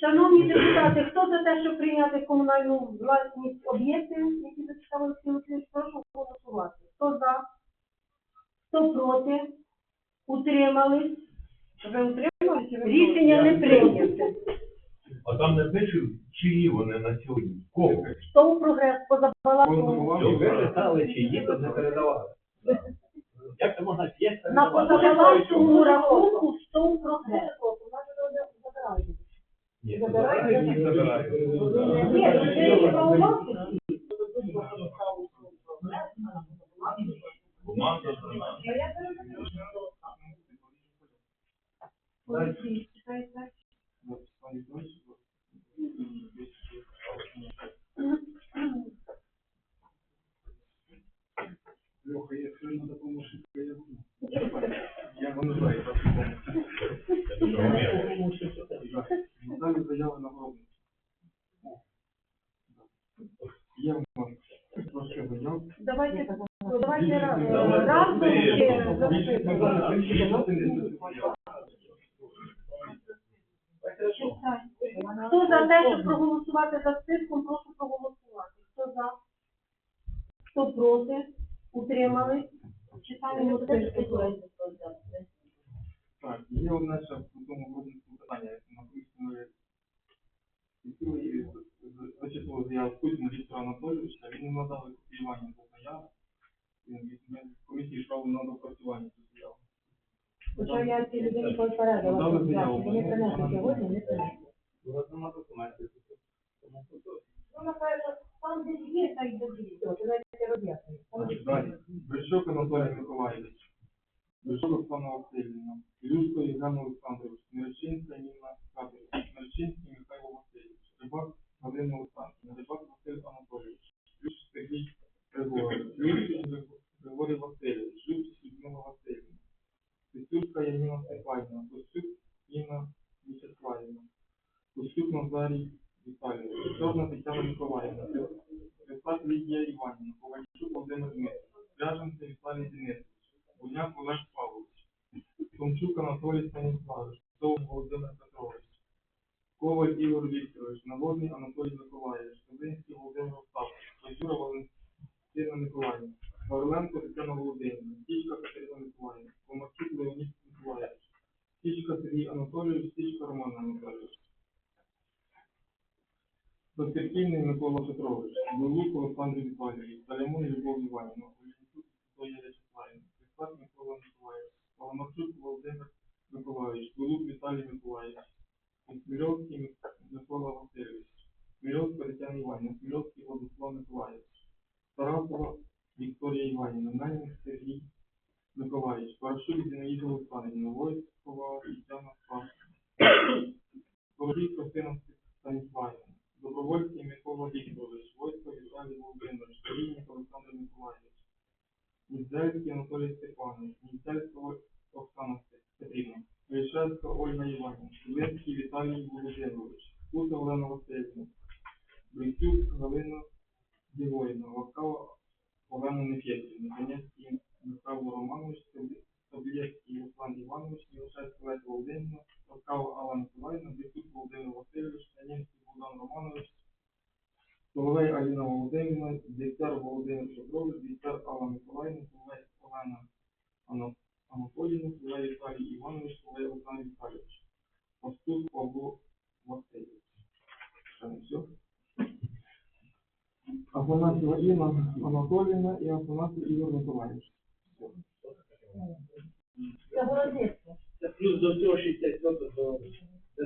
Шановні депутати, хто за те, щоб прийняти комунальну власність об'єкти, які зачитав Олексій прошу голосувати. Хто за? Хто проти? Утримались? Ви утримались? Рішення не прийнято. А там не пишуть, чиї вони на сьогодні. Кого? Хто у прогрес? Що ви питали, чи їх не передавали? Як це можна чесно? На позабалакуваному рахунку хто у прогрес? Ні, Забирають? їх забирають. Ні, це право власності. Команда забирає. Олексій. Леха, якщо не допоможеш, я буду. Я вам не знаю, як Далі заява на гробницю. Є в нас трошки заяв. Давайте, давайте разом за Більше списком? Читай. Хто за те, щоб проголосувати за списком, прошу проголосувати. Хто за? Хто проти? Утримались? Читаємо список. Так, є одне ще по тому гробницькому питання, як написано, і зачитував заяву Кузьму Віктора Анатолійовича, він не надав заяви. Він від комісії йшов на допрацювання цю заяву. Хоча я цій людині попередила, що заяву. завтра сьогодні, не принесли. У вас нема документів. Ну, напевно, там десь є, та й добрі. Все, давайте роз'яснення. Далі. Анатолій Миколаївич. Брещук Оксана Васильівна. Люшко Євген Олександрович. Мерчинська Ніна Катерина. Мерчинський Михайло. Рибак Галина Олександрівна. Рибак Василь Анатолійович. Люш Сергій Григорович. Григорій Васильович. Люш Людмила Васильівна. Петюшка Яніна Степанівна. Костюк Інна Вячеславівна. Костюк Назарій Віталійович. Чорна Тетяна Миколаївна. Кресак Лідія Іванівна. Ковальчук Володимир Дмитрович. Ряженцев Віталій Денисович. Буняк Олег Павлович. Томчук Анатолій Станіславович. Совин Володимир Петрович. Коваль Ігор Вікторович. Наводний Анатолій Миколаївич. Козинський Володимир Остапович. Базюра Валентина Миколаївна. Гавриленко Тетяна Володимирівна. Тічка Катерина Миколаївна. Комарчук Леонід Миколаївич. Тічка Сергій Анатолійович. Тічка Роман Анатолійович. Доцерківний Микола Петрович, Лулук Олександр Віталійович, Салямон Любов Іванівна, Олінчук Соя Вячеславівна, Кристак Микола Миколаївич, Паламарчук Володимир Миколаївич, Лулук Віталій Миколаївич, Смільовський Микола Васильович, Смільовська Тетяна Іванівна, Смільовський Владислав Миколаївич, Тарасова Вікторія Іванівна, Мельник Сергій Миколаївич, Парашук Зінаїда Олександрівна, Войткова Тетяна Спасівна, Ворожій Костина Станіславівна, Добровольський Микола Вікторович, Войко Віталій Володимирович, Корінник Олександр Миколаївич, Ніздельський Анатолій Степанович, Ніздельська Оксана Вишевська Ольга Іванівна, Линський Віталій Володимирович, Кута Олена Васильівна, Брицюк Галина Дівоївна, Вакава Олена Нефєтівна, Донецький Михайло Романович, Соблєцький Руслан Іванович, Мілошевська Леся Володимирівна, Вакава Алла Миколаївна, Брицюк Володимир Васильович, Станінський Богдан Романович, Соловей Аліна Володимирівна, Дігтяр Володимир Петрович, Дігтяр Алла Миколаївна, Соловей Олена Ана- Анатоліївна, Соловей Віталій Іванович, Соловей Олександр Віталійович. Пастух Павло Васильович. Ще не все. Афанасьєва Інна Анатоліївна і Афанасьєв Ігор Миколаївич. Все. Це городництво. Це плюс до цього 60 років до... Це.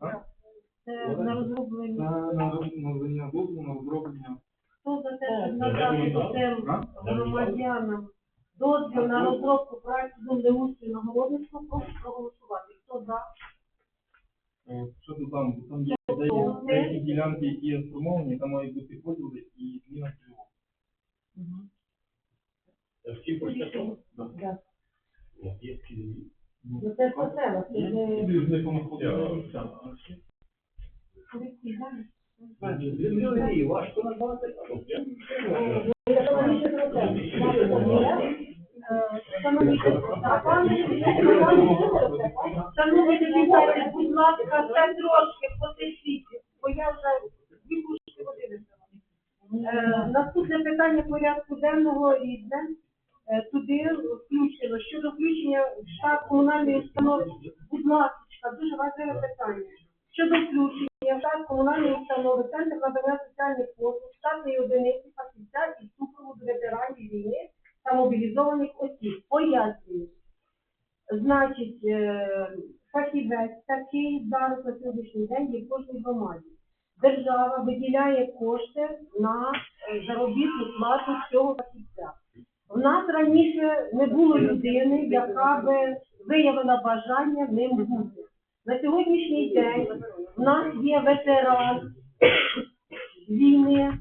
Це. Це на розроблення. на роз- на розроблення. Хто за те, щоб надати цим громадянам дозвіл на розробку проекту землеустрою на городництво, прошу проголосувати. Хто за? Е, Що тут там? Там є деякі- деякі ділянки, які є сформовані, там мають бути поділи і зміна цільового. Всі прочитали? Да. Є скільки? Ну це ж по селах, це Є, ж і з них воно ходить. Землі важко назвати. економічний процес. Шановні депутати, будь ласка, ще трошки потишіть, бо я вже дві кушки випила. Е, Наступне питання порядку денного різне. Е, Туди включено щодо включення в штат комунальної установи. Будь ласка, дуже важливе питання. Щодо включення в штат комунальної установи Центр надання соціальних послуг, штатної одиниці фахівця і супроводу ветеранів війни та мобілізованих осіб. Пояснюю. Значить, е, фахівець такий зараз на сьогоднішній день є в кожній громаді. Держава виділяє кошти на е, заробітну плату цього фахівця. У нас раніше не було людини, яка би виявила бажання ним бути. На сьогоднішній день в нас є ветеран війни,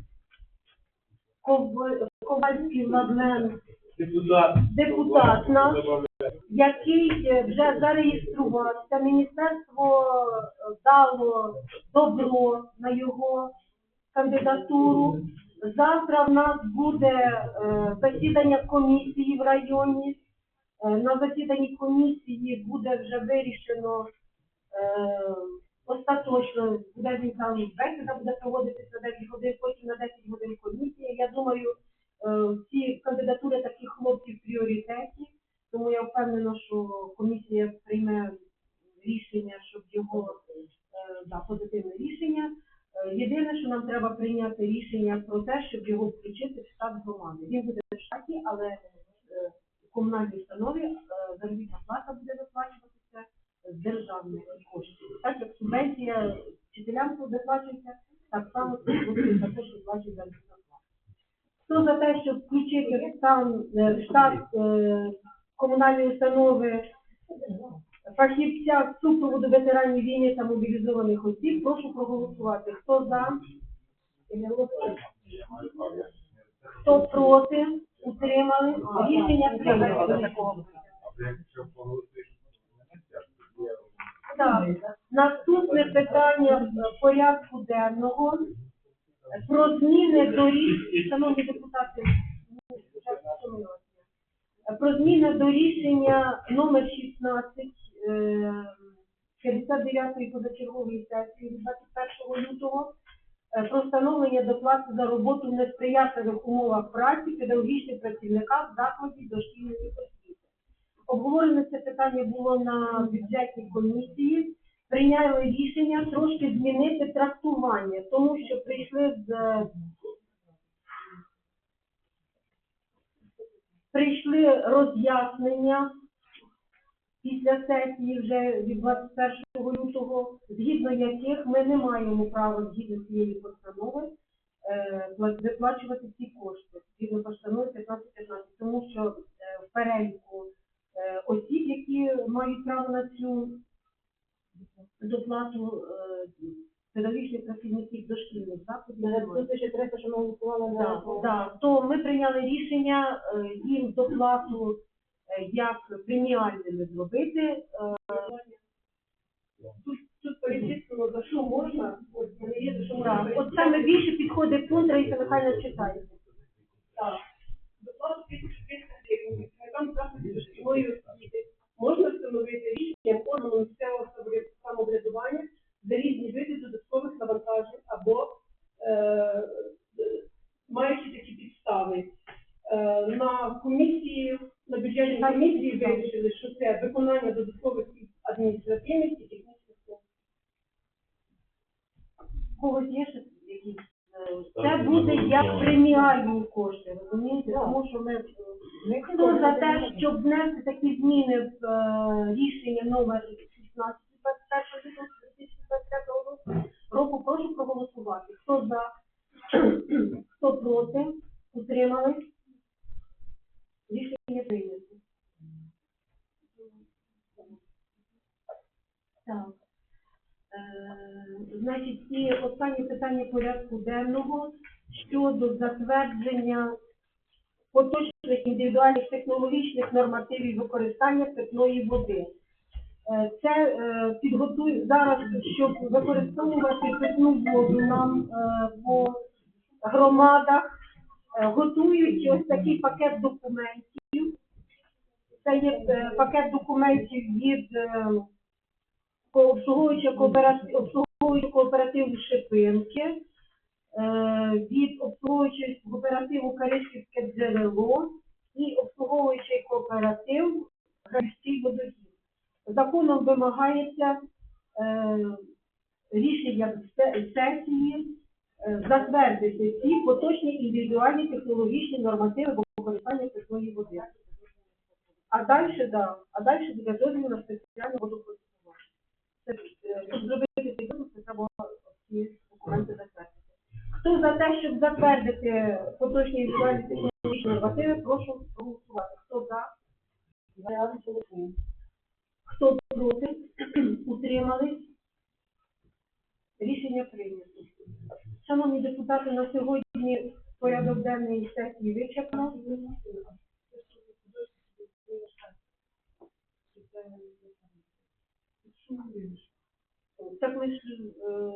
Ковальський Владлен, Депутат. депутат наш, який е, вже зареєструвався. Міністерство е, дало добро на його кандидатуру. Завтра в нас буде е, засідання комісії в районі. На засіданні комісії буде вже вирішено остаточно, буде він там бесіда буде проводитися на 10 годин, потім на 10 годин комісія. Я думаю, е, ці кандидатури таких хлопців пріоритеті, тому я впевнена, що комісія прийме рішення, щоб його е, да, позитивне рішення. Е, Єдине, що нам треба прийняти рішення про те, щоб його включити в штат громади. Він буде в штаті, але е, в комунальній установі е, заробітна плата буде виплачуватися з державних коштів. Так як субвенція вчителям виплачується, так само хлопці також виплачують заробітна плата. Хто за те, щоб включити стан, е, штат е, комунальної установи фахівця супроводу ветеранів війни та мобілізованих осіб, прошу проголосувати. Хто за? Хто проти? Утримали? Рішення прийнято. Так, наступне питання порядку денного. Про зміни до рішення, шановні депутати, ну, про зміни до рішення номер 16 е, 59-ї позачергової сесії 21 лютого е, про встановлення доплати за роботу в несприятливих умовах праці педагогічним працівникам закладів дошкільної освіти. Обговорено це питання було на бюджетній комісії. Прийняли рішення трошки змінити трактування, тому що прийшли з прийшли роз'яснення після сесії вже від 21 лютого, згідно яких ми не маємо права згідно цієї постанови е, виплачувати ці кошти згідно постанови 1515, тому що е, в переліку осіб, які мають право на цю доплату е, педагогічних працівників дошкільних закладів. Тут ще треба, що ми голосували на... так, то ми прийняли рішення е, їм доплату е, як преміальними зробити. е, Тут, тут перечислено, за що можна, от мене є, за що можна. От саме більше підходить пункт, Раїса Михайлівна читає. Так. Доплату 1300 гривень, там закладі дошкільної освіти можна встановити рішенням органу місцевого самовряд- самоврядування за різні види додаткових навантажень або е, е, маючи такі підстави. Е, на комісії, на бюджетній комісії вирішили, що це виконання додаткових адміністративних і технічних. У когось є ще якісь. е, Це буде як преміальні кошти, розумієте? Тому що ми, хто за те, щоб внести такі зміни в е, рішення номер 16 21 лютого 2023 року, року, прошу проголосувати. Хто за, хто проти, утримались? Рішення прийнято. Так. Е, Значить, і останнє питання порядку денного щодо затвердження поточних індивідуальних технологічних нормативів використання питної води. Е, Це е, підготує зараз, щоб використовувати питну воду нам по громадах, готують ось такий пакет документів Це є пакет документів від е, ко- обслуговуючого кооперативу, обслуговуючого Шипинки, е, від обслуговуючого кооперативу Каришівське джерело і обслуговуючий кооператив Графський водогін. Законом вимагається е, рішення сесії е, затвердити ці поточні індивідуальні технологічні нормативи використання питної води. А далі, да, а далі буде дозвіл на спеціальне водокористування. Е, Щоб зробити цей це треба ці документи затвердити. Хто за те, щоб затвердити поточні індивідуальні технологічні нормативи, прошу проголосувати. Хто за? Я голосую. Хто проти? Утримались? Рішення прийнято. Шановні депутати, на сьогодні порядок денний сесії вичерпано. Так ми ж е,